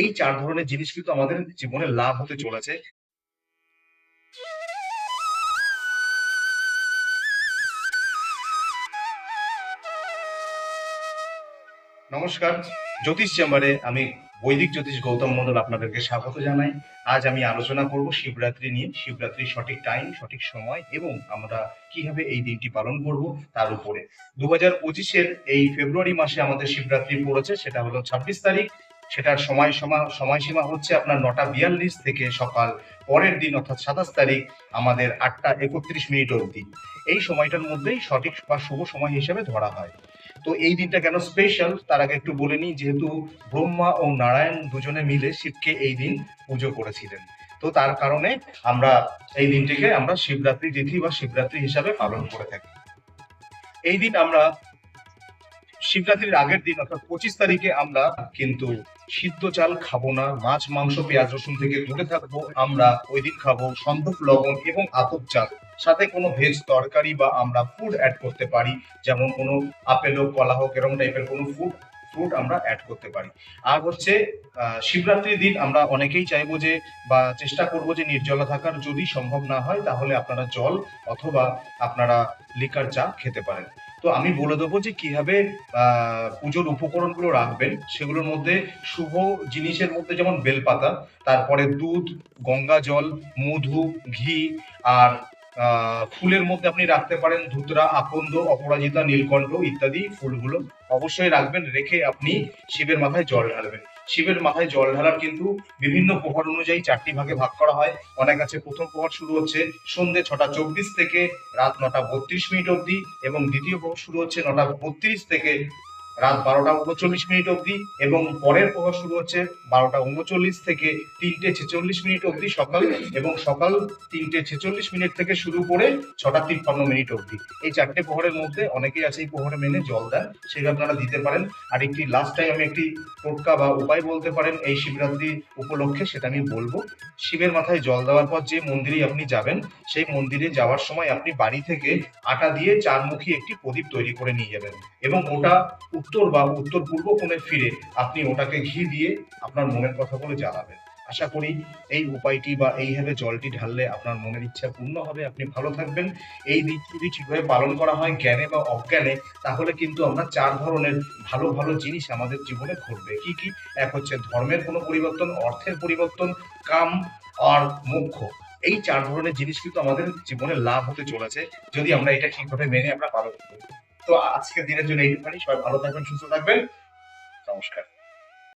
এই চার ধরনের জিনিস কিন্তু আমাদের জীবনে লাভ হতে চলেছে। নমস্কার, জ্যোতিষ চেম্বারে আমি বৈদিক জ্যোতিষ গৌতম মন্ডল আপনাদেরকে স্বাগত জানাই। আজ আমি আলোচনা করব শিবরাত্রি নিয়ে, শিবরাত্রির সঠিক টাইম সঠিক সময় এবং আমরা কীভাবে এই দিনটি পালন করব তার উপরে। দু হাজার পঁচিশের এই ফেব্রুয়ারি মাসে আমাদের শিবরাত্রি পড়েছে, সেটা হলো ছাব্বিশ তারিখ। সেটার সময় সমা, সময়সীমা হচ্ছে আপনার নটা বিয়াল্লিশ থেকে সকাল পরের দিন অর্থাৎ সাতাশ তারিখ আমাদের আটটা একত্রিশ মিনিট অবধি। এই সময়টার মধ্যেই সঠিক বা শুভ সময় হিসেবে ধরা হয়। তো এই দিনটা কেন স্পেশাল তার আগে একটু বলে নিই, যেহেতু ব্রহ্মা ও নারায়ণ দুজনে মিলে শিবকে এই দিন পুজো করেছিলেন। তো তার কারণে আমরা এই দিনটিকে আমরা শিবরাত্রি তিথি বা শিবরাত্রি হিসাবে পালন করে থাকি। এই দিন আমরা শিবরাত্রির আগের দিন, অর্থাৎ পঁচিশ তারিখে আমরা কিন্তু সিদ্ধ চাল খাব না, মাছ, মাংস, পেঁয়াজ, রসুন থেকে দূরে থাকব। আমরা ওই দিন খাব সন্দক লবণ এবং আতপ চাল। সাথে কোনো ভেজ তরকারি বা আমরা ফুড অ্যাড করতে পারি, যেমন কোনো আপেল হোক, কলা হোক, এরকম টাইপের কোনো ফুড ফ্রুট আমরা অ্যাড করতে পারি। আর হচ্ছে শিবরাত্রির দিন আমরা অনেকেই চাইব যে বা চেষ্টা করব যে নির্জলা থাকার। যদি সম্ভব না হয়, তাহলে আপনারা জল অথবা আপনারা লিকার চা খেতে পারেন। তো আমি বলে দেবো যে কীভাবে পুজোর উপকরণগুলো রাখবেন, সেগুলোর মধ্যে শুভ জিনিসের মধ্যে যেমন বেলপাতা, তারপরে দুধ, গঙ্গা জল, মধু, ঘি, আর ফুলের মধ্যে আপনি রাখতে পারেন ধুতরা, আকন্দ, অপরাজিতা, নীলকণ্ঠ ইত্যাদি ফুলগুলো। অবশ্যই রাখবেন, রেখে আপনি শিবের মাথায় জল ঢালবেন। শিবের মাথায় জল ঢালার কিন্তু বিভিন্ন প্রহর অনুযায়ী চারটি ভাগে ভাগ করা হয়। অনেক আছে, প্রথম প্রহর শুরু হচ্ছে সন্ধ্যে ছটা চব্বিশ থেকে রাত নটা বত্রিশ মিনিট অবধি এবং দ্বিতীয় প্রহর শুরু হচ্ছে নটা বত্রিশ থেকে রাত বারোটা উনচল্লিশ মিনিট অবধি এবং পরের প্রহর শুরু হচ্ছে বারোটা উনচল্লিশ থেকে তিনটে ছেচল্লিশ মিনিট অবধি সকাল এবং সকাল তিনটে ছেচল্লিশ মিনিট থেকে শুরু করে ছটা তিপ্পান্ন মিনিট অবধি। এই চারটে প্রহরের মধ্যে অনেকেই আছে এই প্রহরে মেনে জল দেন সেটা আপনারা দিতে পারেন। আর একটি লাস্ট টাইম আমি একটি টোটকা বা উপায় বলতে পারেন এই শিবরাত্রি উপলক্ষে, সেটা আমি বলব। শিবের মাথায় জল দেওয়ার পর যে মন্দিরে আপনি যাবেন, সেই মন্দিরে যাওয়ার সময় আপনি বাড়ি থেকে আটা দিয়ে চারমুখী একটি প্রদীপ তৈরি করে নিয়ে যাবেন এবং ওটা উত্তর বা উত্তর পূর্ব কোণে ফিরে আপনি ওটাকে ঘি দিয়ে আপনার মনের কথা বলে জ্বালাবেন। আশা করি এই উপায়টি বা এইভাবে জলটি ঢাললে আপনার মনের ইচ্ছা পূর্ণ হবে। আপনি ভালো থাকবেন। এই দিক যদি ঠিকভাবে পালন করা হয় জ্ঞানে বা অজ্ঞানে, তাহলে কিন্তু আমরা চার ধরনের ভালো ভালো জিনিস আমাদের জীবনে ঘটবে। কি কি? এক হচ্ছে ধর্মের কোনো পরিবর্তন, অর্থের পরিবর্তন, কাম আর মোক্ষ। এই চার ধরনের জিনিস কিন্তু আমাদের জীবনে লাভ হতে চলেছে। যদি আমরা এটা ঠিকভাবে মেনে আমরা পালন করি। তো আজকের দিনের জন্য এইটুখানি সবাই ভালো থাকবেন সুস্থ থাকবেন। নমস্কার।